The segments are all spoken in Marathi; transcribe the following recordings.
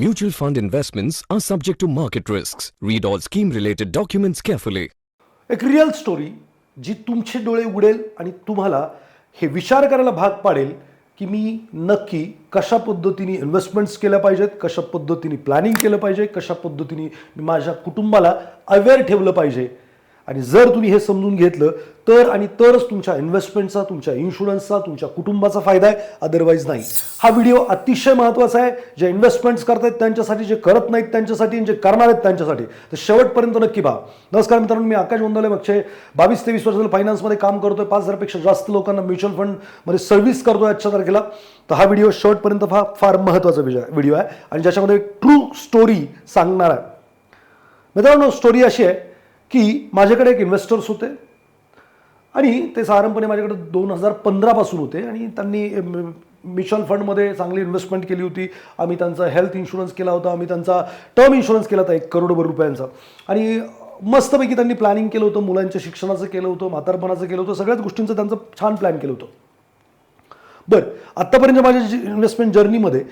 Mutual fund investments are subject to market risks. Read all scheme related documents carefully. एक रिअल स्टोरी जी तुमचे डोळे उघडेल आणि तुम्हाला हे विचार करायला भाग पाडेल की मी नक्की कशा पद्धतीने इन्व्हेस्टमेंट्स केल्या पाहिजेत कशा पद्धतीने प्लॅनिंग केलं पाहिजे कशा पद्धतीने मी माझ्या कुटुंबाला अवेअर ठेवलं पाहिजे आणि जर तुम्ही हे समजून घेतलं तर आणि तरच तुमच्या इन्व्हेस्टमेंटचा तुमच्या इन्शुरन्सचा तुमच्या कुटुंबाचा फायदा आहे अदरवाईज नाही. हा व्हिडिओ अतिशय महत्त्वाचा आहे. जे इन्व्हेस्टमेंट्स करतायत त्यांच्यासाठी जे करत नाहीत त्यांच्यासाठी जे करणार आहेत त्यांच्यासाठी. तर शेवटपर्यंत नक्की पहा. नमस्कार मित्रांनो मी आकाश गोंदले मागचे बावीस तेवीस वर्ष फायनान्समध्ये काम करतोय. पाच हजारपेक्षा जास्त लोकांना म्युच्युअल फंडमध्ये सर्व्हिस करतोय आजच्या तारखेला. तर हा व्हिडिओ शेवटपर्यंत फार फार महत्त्वाचा व्हिडिओ आहे. आणि ज्याच्यामध्ये ट्रू स्टोरी सांगणार आहे. मित्रांनो स्टोरी अशी आहे. की माझ्याकडे एक इन्व्हेस्टर्स होते. आणि ते साधारणपणे माझ्याकडे दोन हजार पंधरापासून होते. आणि त्यांनी म्युच्युअल फंडमध्ये चांगली इन्व्हेस्टमेंट केली होती. आम्ही त्यांचा हेल्थ इन्शुरन्स केला होता. आम्ही त्यांचा टर्म इन्शुरन्स केला होता एक करोडभर रुपयांचा. आणि मस्तपैकी त्यांनी प्लॅनिंग केलं होतं. मुलांच्या शिक्षणाचं केलं होतं म्हातारपणाचं केलं होतं. सगळ्याच गोष्टींचं त्यांचं छान प्लॅन केलं होतं. बरं आत्तापर्यंत माझ्या इन्व्हेस्टमेंट जर्नीमध्ये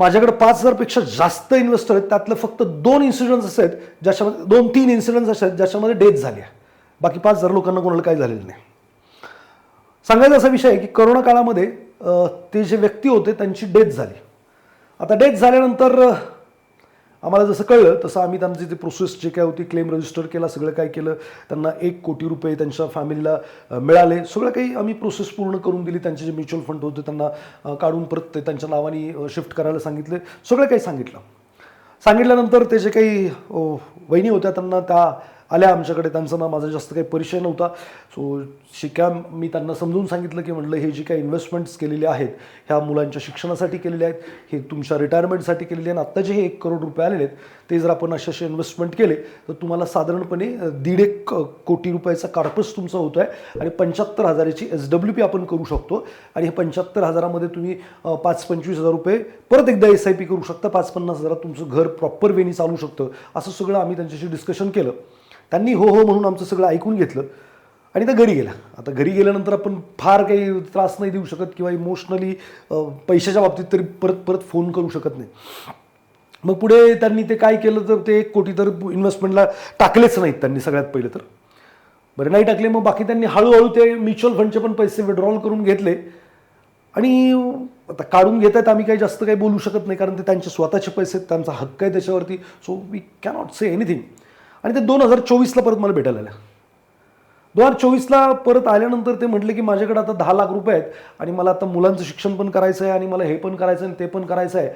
माझ्याकडे पाच हजारपेक्षा जास्त इन्व्हेस्टर आहेत. त्यातलं फक्त दोन इन्सिडन्स असे आहेत ज्याच्यामध्ये दोन तीन इन्सिडन्स असे आहेत ज्याच्यामध्ये डेथ झाली आहे. बाकी पाच हजार लोकांना कोणाला काही झालेलं नाही. सांगायचा असा विषय आहे की करोना काळामध्ये ते जे व्यक्ती होते त्यांची डेथ झाली. आता डेथ झाल्यानंतर आम्हाला जसं कळलं तसं आम्ही त्यांची जी प्रोसेस जे काय होती क्लेम रजिस्टर केला सगळं काय केलं त्यांना एक कोटी रुपये त्यांच्या फॅमिलीला मिळाले. सगळं काही आम्ही प्रोसेस पूर्ण करून दिली. त्यांचे जे म्युच्युअल फंड होते त्यांना काढून परत ते त्यांच्या नावाने शिफ्ट करायला सांगितले. सगळं काही सांगितलं. सांगितल्यानंतर ते जे काही वहिनी होत्या त्यांना त्या आल्या आमच्याकडे त्यांचा ना माझा जास्त काही परिचय नव्हता. सो शिक्या मी त्यांना समजून सांगितलं की म्हटलं हे जे काही इन्व्हेस्टमेंट्स केलेले आहेत ह्या मुलांच्या शिक्षणासाठी केलेले आहेत हे तुमच्या रिटायरमेंटसाठी केलेले आहेत आणि आत्ता जे हे एक करोड रुपये आलेले आहेत ते जर आपण असे असे इन्व्हेस्टमेंट केले तर तुम्हाला साधारणपणे दीड एक कोटी रुपयाचा कार्पस तुमचा होतो आहे आणि पंच्याहत्तर हजाराची एस डब्ल्यू पी आपण करू शकतो. आणि हे पंच्याहत्तर हजारामध्ये तुम्ही पाच पंचवीस हजार रुपये परत एकदा एस आय पी करू शकता. पाच पन्नास हजारात तुमचं घर प्रॉपर वेनी चालू शकतं. असं सगळं आम्ही त्यांच्याशी डिस्कशन केलं. त्यांनी हो हो म्हणून आमचं सगळं ऐकून घेतलं. आणि त्या घरी गेला आता घरी गेल्यानंतर आपण फार काही त्रास नाही देऊ शकत किंवा इमोशनली पैशाच्या बाबतीत तरी परत परत फोन करू शकत नाही. मग पुढे त्यांनी ते काय केलं तर ते एक कोटी तर इन्व्हेस्टमेंटला टाकलेच नाहीत त्यांनी सगळ्यात पहिलं तर. बरं नाही टाकले मग बाकी त्यांनी हळूहळू ते म्युच्युअल फंडचे पण पैसे विड्रॉल करून घेतले. आणि आता काढून घेत आहेत आम्ही काही जास्त काही बोलू शकत नाही कारण ते त्यांचे स्वतःचे पैसे आहेत त्यांचा हक्क आहे त्याच्यावरती. So we cannot say anything आणि ते दोन हजार चोवीसला परत मला भेटायला आल्या. दोन हजार चोवीसला परत आल्यानंतर ते म्हटले की माझ्याकडे आता दहा लाख रुपये आहेत आणि मला आता मुलांचं शिक्षण पण करायचं आहे आणि मला हे पण करायचं आहे आणि ते पण करायचं आहे.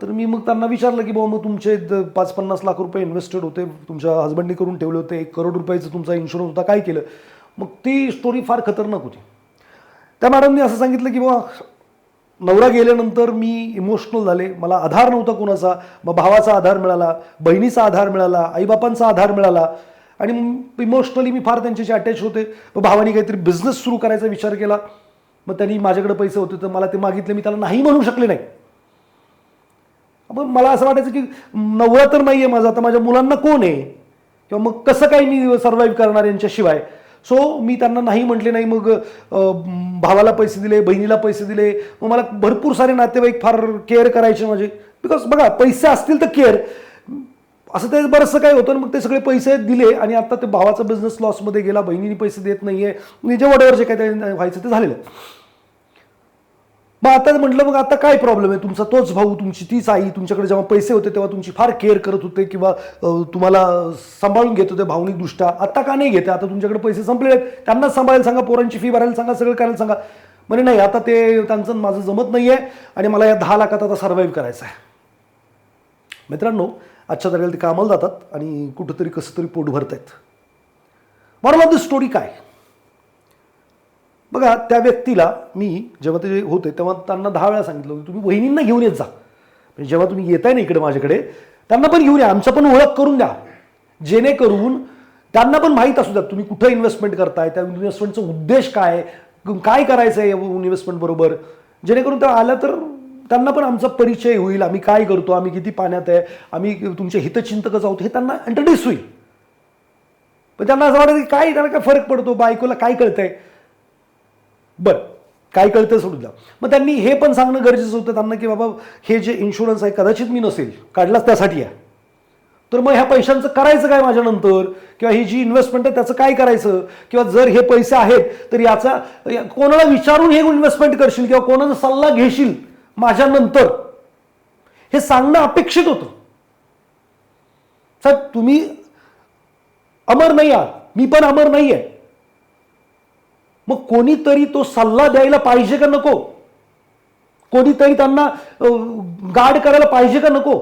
तर मी मग त्यांना विचारलं की बाबा मग तुमचे पाच पन्नास लाख रुपये इन्व्हेस्टेड होते तुमच्या हजबंडनी करून ठेवले होते एक करोड रुपयाचं तुमचा इन्शुरन्स होता काय केलं? मग ती स्टोरी फार खतरनाक होती. त्या मॅडमनी असं सांगितलं की बाबा नवरा गेल्यानंतर मी इमोशनल झाले. मला आधार नव्हता कोणाचा. मग भावाचा आधार मिळाला बहिणीचा आधार मिळाला आईबापांचा आधार मिळाला. आणि इमोशनली मी फार त्यांच्याशी अटॅच होते. मग भावानी काहीतरी बिझनेस सुरू करायचा विचार केला. मग त्यांनी माझ्याकडे पैसे होते तर मला ते मागितले. मी त्याला नाही म्हणू शकले नाही. मग मला असं वाटायचं की नवरा तर नाही आहे माझा आता माझ्या मुलांना कोण आहे? किंवा मग कसं काय मी सर्व्हाइव्ह करणार यांच्याशिवाय? सो मी त्यांना नाही म्हटले नाही मग भावाला पैसे दिले बहिणीला पैसे दिले मग मला भरपूर सारे नातेवाईक फार केअर करायचे माझे. बिकॉज बघा पैसे असतील तर केअर असं ते बरंचसं काय होतं आणि मग ते सगळे पैसे दिले आणि आता ते भावाचा बिझनेस लॉसमध्ये गेला बहिणीने पैसे देत नाही आहे म्हणजे जे वडेवर जे काय ते व्हायचं ते झालेलं. मग आता म्हटलं मग आता काय प्रॉब्लेम आहे? तुमचा तोच भाऊ तुमची तीच आई तुमच्याकडे जेव्हा पैसे होते तेव्हा तुमची फार केअर करत होते किंवा तुम्हाला सांभाळून घेत होते भावनिकदृष्ट्या. आता का नाही घेते? आता तुमच्याकडे पैसे संपले आहेत. त्यांना सांभाळायला सांगा पोरांची फी भरायला सांगा सगळं करायला सांगा. म्हणे नाही आता ते त्यांचं माझं जमत नाही आहे आणि मला या दहा लाखात आता सर्व्हाइव्ह करायचं आहे मित्रांनो आजच्या तारखेला ते कामाला जातात आणि कुठंतरी कसं तरी पोट भरतायत. मला द स्टोरी काय? बघा त्या व्यक्तीला मी जेव्हा ते होते तेव्हा त्यांना दहा वेळा सांगितलं होतं तुम्ही वहिनींना घेऊन येत जा. म्हणजे जेव्हा तुम्ही येताय ना इकडे माझ्याकडे त्यांना पण घेऊन या आमचं पण ओळख करून द्या. जेणेकरून त्यांना पण माहीत असू द्या तुम्ही कुठं इन्व्हेस्टमेंट करताय त्या इन्व्हेस्टमेंटचा उद्देश काय काय करायचं आहे इन्व्हेस्टमेंट बरोबर. जेणेकरून त्या आल्या तर त्यांना पण आमचा परिचय होईल आम्ही काय करतो आम्ही किती पाण्यात आहे आम्ही तुमचे हितचिंतकच आहोत हे त्यांना इंट्रोड्यूस होईल. पण त्यांना असं वाटतं की काय त्यांना काय फरक पडतो बायकोला काय कळतंय? बरं काय कळतं सोडून द्या. मग त्यांनी हे पण सांगणं गरजेचं होतं त्यांना की बाबा हे जे इन्शुरन्स आहे कदाचित मी नसेल काढलाच त्यासाठी आहे तर मग ह्या पैशांचं करायचं काय माझ्यानंतर? किंवा ही जी इन्व्हेस्टमेंट आहे त्याचं काय करायचं? किंवा जर हे पैसे आहेत तर याचा कोणाला विचारून हे इन्व्हेस्टमेंट करशील? किंवा कोणाचा सल्ला घेशील माझ्यानंतर? हे सांगणं अपेक्षित होतं. साहेब तुम्ही अमर नाही आहात. मी पण अमर नाही आहे मग कोणीतरी तो सल्ला द्यायला पाहिजे का नको? कोणीतरी त्यांना गार्ड करायला पाहिजे का नको?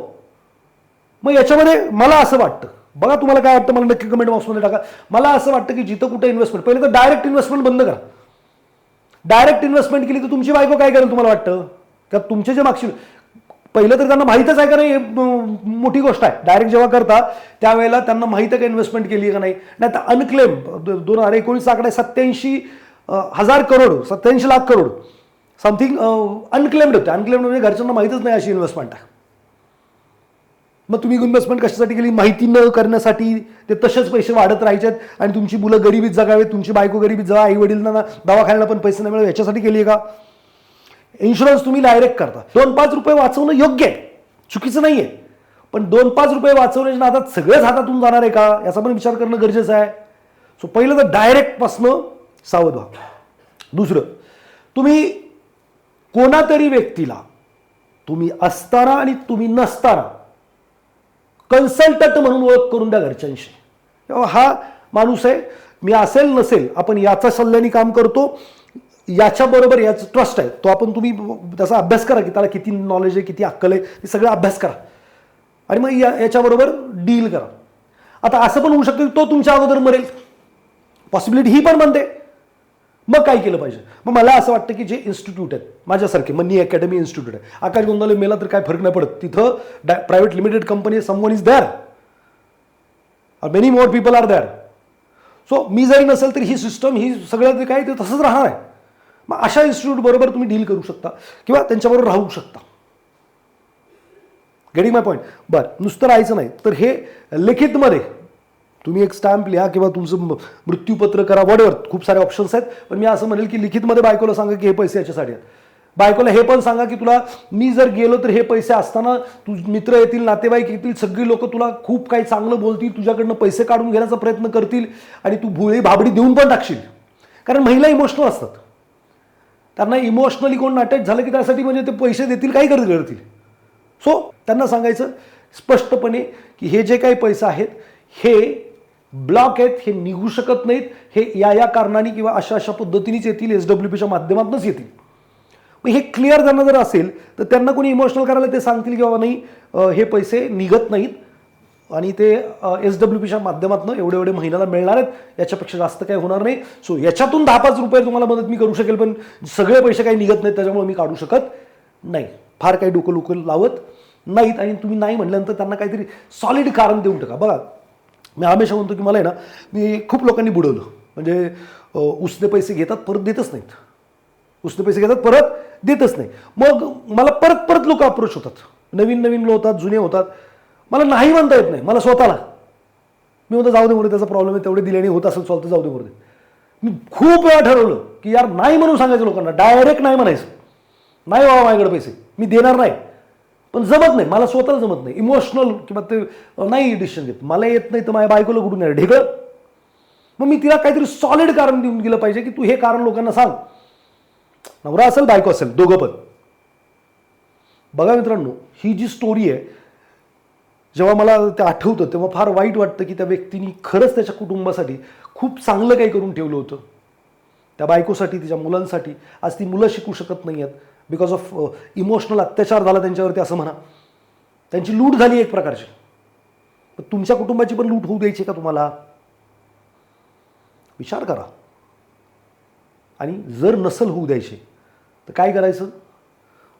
मग याच्यामध्ये मला असं वाटतं. बघा तुम्हाला काय वाटतं मला नक्की कमेंट बॉक्समध्ये टाका. मला असं वाटतं की जिथं कुठे इन्व्हेस्टमेंट पहिले तर डायरेक्ट इन्व्हेस्टमेंट बंद करा. डायरेक्ट इन्व्हेस्टमेंट केली तर तुमची बायको काय करेल तुम्हाला वाटतं? का तुमचे जे मागशील पहिलं तर त्यांना माहीतच आहे का नाही मोठी गोष्ट आहे. डायरेक्ट जेव्हा करता त्यावेळेला त्यांना माहीत आहे का इन्व्हेस्टमेंट केली का नाही. नाही तर अनक्लेम दोन हजार एकोणीस आकडे सत्याऐंशी हजार करोड सत्याऐंशी लाख करोड समथिंग अनक्लेम्ड होते. अनक्लेम्ड म्हणजे घरच्यांना माहीतच नाही अशी इन्व्हेस्टमेंट आहे. मग तुम्ही इन्व्हेस्टमेंट कशासाठी केली? माहिती न करण्यासाठी ते तसेच पैसे वाढत राहायचेत आणि तुमची मुलं गरिबीत जगावे तुमची बायको गरिबीत जगा आई वडिलांना दवाखान्याला पण पैसे नाही मिळत याच्यासाठी केली आहे का? इन्शुरन्स तुम्ही डायरेक्ट करता. दोन पाच रुपये वाचवणं योग्य आहे. चुकीचं नाही आहे पण दोन पाच रुपये वाचवण्याच्या नादात सगळेच हातातून जाणार आहे का? याचा पण विचार करणं गरजेचं आहे. सो पहिलं तर डायरेक्टपासनं सावध व्हा. दुसरं तुम्ही कोणातरी व्यक्तीला तुम्ही असताना आणि तुम्ही नसताना कन्सल्टंट म्हणून ओळख करून द्या घरच्यांशी. हा माणूस आहे मी असेल नसेल आपण याचा सल्ल्याने काम करतो याच्याबरोबर याचं ट्रस्ट आहे. तो आपण तुम्ही त्याचा अभ्यास करा की त्याला किती नॉलेज आहे किती अक्कल आहे हे सगळं अभ्यास करा. आणि मग या याच्याबरोबर डील करा. आता असं पण होऊ शकतं की तो तुमच्या अगोदर मरेल. पॉसिबिलिटी ही पण बनते. मग काय केलं पाहिजे? मग मला असं वाटतं की जे इन्स्टिट्यूट आहेत माझ्यासारखे मनी अकॅडमी इन्स्टिट्यूट आहे. आकाश गोंदाले मेला तर काय फरक नाही पडत. तिथं private limited company someone is there many more people are there so मी जरी नसेल तर ही सिस्टम ही सगळं काय ते तसंच राहणार आहे. मग अशा इन्स्टिट्यूट बरोबर तुम्ही डील करू शकता किंवा त्यांच्याबरोबर राहू शकता. गेटिंग माय पॉईंट बरं नुसतं राहायचं नाही. तर हे लिखितमध्ये तुम्ही एक स्टॅम्प लिहा किंवा तुमचं म- मृत्यूपत्र करा वडवर खूप सारे ऑप्शन्स आहेत. पण मी असं म्हणेल की लिखितमध्ये बायकोला सांगा की हे पैसे याच्यासाठी आहेत. बायकोला हे पण सांगा की तुला मी जर गेलो तर हे पैसे असताना तू मित्र येतील नातेवाईक येतील सगळी लोक तुला खूप काही चांगलं बोलतील तुझ्याकडनं पैसे काढून घेण्याचा प्रयत्न करतील आणि तू भुळी भाबडी देऊन पण टाकशील. कारण महिला इमोशनल असतात. त्यांना इमोशनली कोण अटॅच झालं की त्यासाठी म्हणजे ते पैसे देतील काही गरज करतील. सो त्यांना सांगायचं स्पष्टपणे की हे जे काही पैसे आहेत हे ब्लॉक आहेत हे निघू शकत नाहीत हे या या कारणाने किंवा अशा अशा पद्धतीनेच येतील एस डब्ल्यू पीच्या माध्यमातूनच येतील. मग हे क्लिअर त्यांना जर असेल तर त्यांना कोणी इमोशनल करायला ते सांगतील की बाबा नाही हे पैसे निघत नाहीत आणि ते एस डब्ल्यू पीच्या माध्यमातून एवढे एवढे महिन्याला मिळणार आहेत याच्यापेक्षा जास्त काही होणार नाही. सो याच्यातून दहा पाच रुपये तुम्हाला मदत मी करू शकेल पण सगळे पैसे काही निघत नाहीत त्याच्यामुळे मी काढू शकत नाही. फार काही डोकं लुकं लावत नाहीत आणि तुम्ही नाही म्हटल्यानंतर त्यांना काहीतरी सॉलिड कारण देऊन टाका. बघा मी हमेशा म्हणतो की मला आहे ना मी खूप लोकांनी बुडवलं. म्हणजे उसने पैसे घेतात परत देतच नाहीत. उसने पैसे घेतात परत देतच नाही. मग मला परत परत लोक अप्रोच होतात. नवीन नवीन लोक होतात जुने होतात. मला नाही म्हणता येत नाही. मला स्वतःला. मी म्हणतो जाऊ दे म्हणून त्याचा प्रॉब्लेम आहे तेवढे दिल्याने होत असेल चालतं जाऊ दे म्हणून मी खूप वेळा ठरवलं की यार नाही म्हणून सांगायचं लोकांना. डायरेक्ट नाही म्हणायचं. नाही बाबा माझ्याकडे पैसे. मी देणार नाही. पण जमत नाही. मला स्वतःला जमत नाही. इमोशनल किंवा ते नाही डिसिशन घेत. मला येत नाही तर माझ्या बायकोला कुठून येणार ढेकळ मग मी तिला काहीतरी सॉलिड कारण देऊन गेलं पाहिजे की तू हे कारण लोकांना सांग. नवरा असेल बायको असेल दोघं पण. बघा मित्रांनो ही जी स्टोरी आहे जेव्हा मला ते आठवतं तेव्हा फार वाईट वाटतं की त्या व्यक्तीने खरंच त्याच्या कुटुंबासाठी खूप चांगलं काही करून ठेवलं होतं. त्या बायकोसाठी तिच्या मुलांसाठी. आज ती मुलं शिकू शकत नाही आहेत. बिकॉज ऑफ इमोशनल अत्याचार झाला त्यांच्यावरती असं म्हणा. त्यांची लूट झाली एक प्रकारची. पण तुमच्या कुटुंबाची पण लूट होऊ द्यायची का तुम्हाला? विचार करा. आणि जर नसल होऊ द्यायचे तर काय करायचं?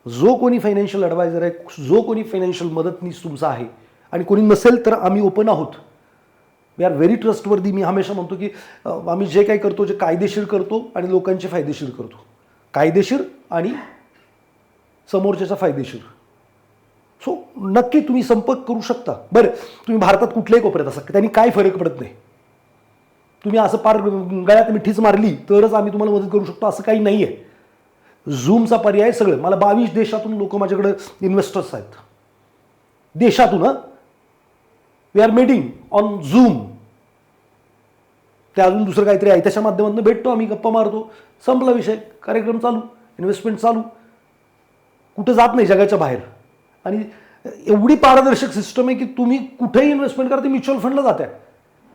जो कोणी फायनान्शियल ॲडवायझर आहे जो कोणी फायनान्शियल मदतनीस तुमचा आहे आणि कोणी नसेल तर आम्ही ओपन आहोत. वी आर व्हेरी ट्रस्टवर्दी मी हमेशा म्हणतो की आम्ही जे काही करतो जे कायदेशीर करतो आणि लोकांचे फायदेशीर करतो. कायदेशीर आणि समोरच्याचा फायदेशीर सो नक्की तुम्ही संपर्क करू शकता. बरं तुम्ही भारतात कुठल्याही कोपऱ्यात असा त्यांनी काय फरक पडत नाही. तुम्ही असं पार गळ्यात मिठीच मारली तरच आम्ही तुम्हाला मदत करू शकतो असं काही नाही आहे झूमचा पर्याय सगळं. मला बावीस देशातून लोक माझ्याकडे इन्व्हेस्टर्स आहेत. देशातून we are meeting on Zoom ते अजून दुसरं काहीतरी आहे. त्याच्या माध्यमातून भेटतो आम्ही गप्पा मारतो. संपला विषय. कार्यक्रम चालू. इन्व्हेस्टमेंट चालू. कुठं जात नाही जगाच्या बाहेर. आणि एवढी पारदर्शक सिस्टम आहे की तुम्ही कुठेही इन्व्हेस्टमेंट करा ते म्युच्युअल फंडला जात आहे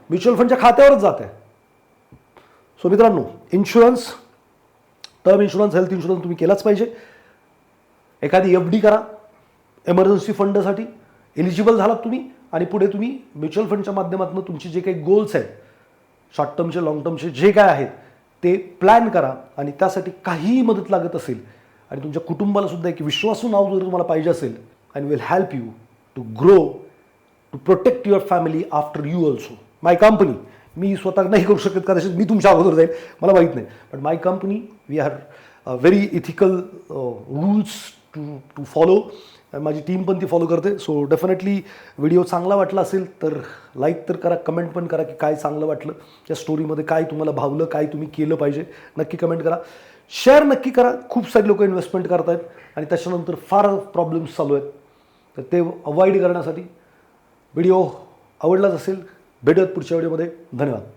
म्युच्युअल फंडच्या खात्यावरच जात आहे सो मित्रांनो insurance term insurance health insurance तुम्ही केलाच पाहिजे. एखादी एफ डी करा एमर्जन्सी फंडसाठी एलिजिबल झालात तुम्ही आणि पुढे तुम्ही म्युच्युअल फंडच्या माध्यमातून तुमचे जे काही गोल्स आहेत शॉर्ट टर्मचे लॉंग टर्मचे जे काय आहेत ते प्लॅन करा आणि त्यासाठी काहीही मदत लागत असेल आणि तुमच्या कुटुंबाला सुद्धा एक विश्वासू नाव जर तुम्हाला पाहिजे असेल and will help you to grow to protect your family after you also my company मी स्वतः नाही करू शकत कदाचित मी तुमच्या अगोदर जाईल मला माहीत नाही. But my company we are very ethical rules to to follow माझी टीम पण ती फॉलो करते. सो डेफिनेटली व्हिडिओ चांगला वाटला असेल तर लाईक तर करा कमेंट पण करा की काय चांगलं वाटलं. त्या स्टोरीमध्ये काय तुम्हाला भावलं काय तुम्ही केलं पाहिजे. नक्की कमेंट करा. शेअर नक्की करा. खूप सारे लोक इन्व्हेस्टमेंट करत आहेत आणि त्याच्यानंतर फार प्रॉब्लेम्स चालू आहेत. तर ते अवॉइड करण्यासाठी व्हिडिओ आवडलाच असेल भेटत पुढच्या व्हिडिओमध्ये धन्यवाद.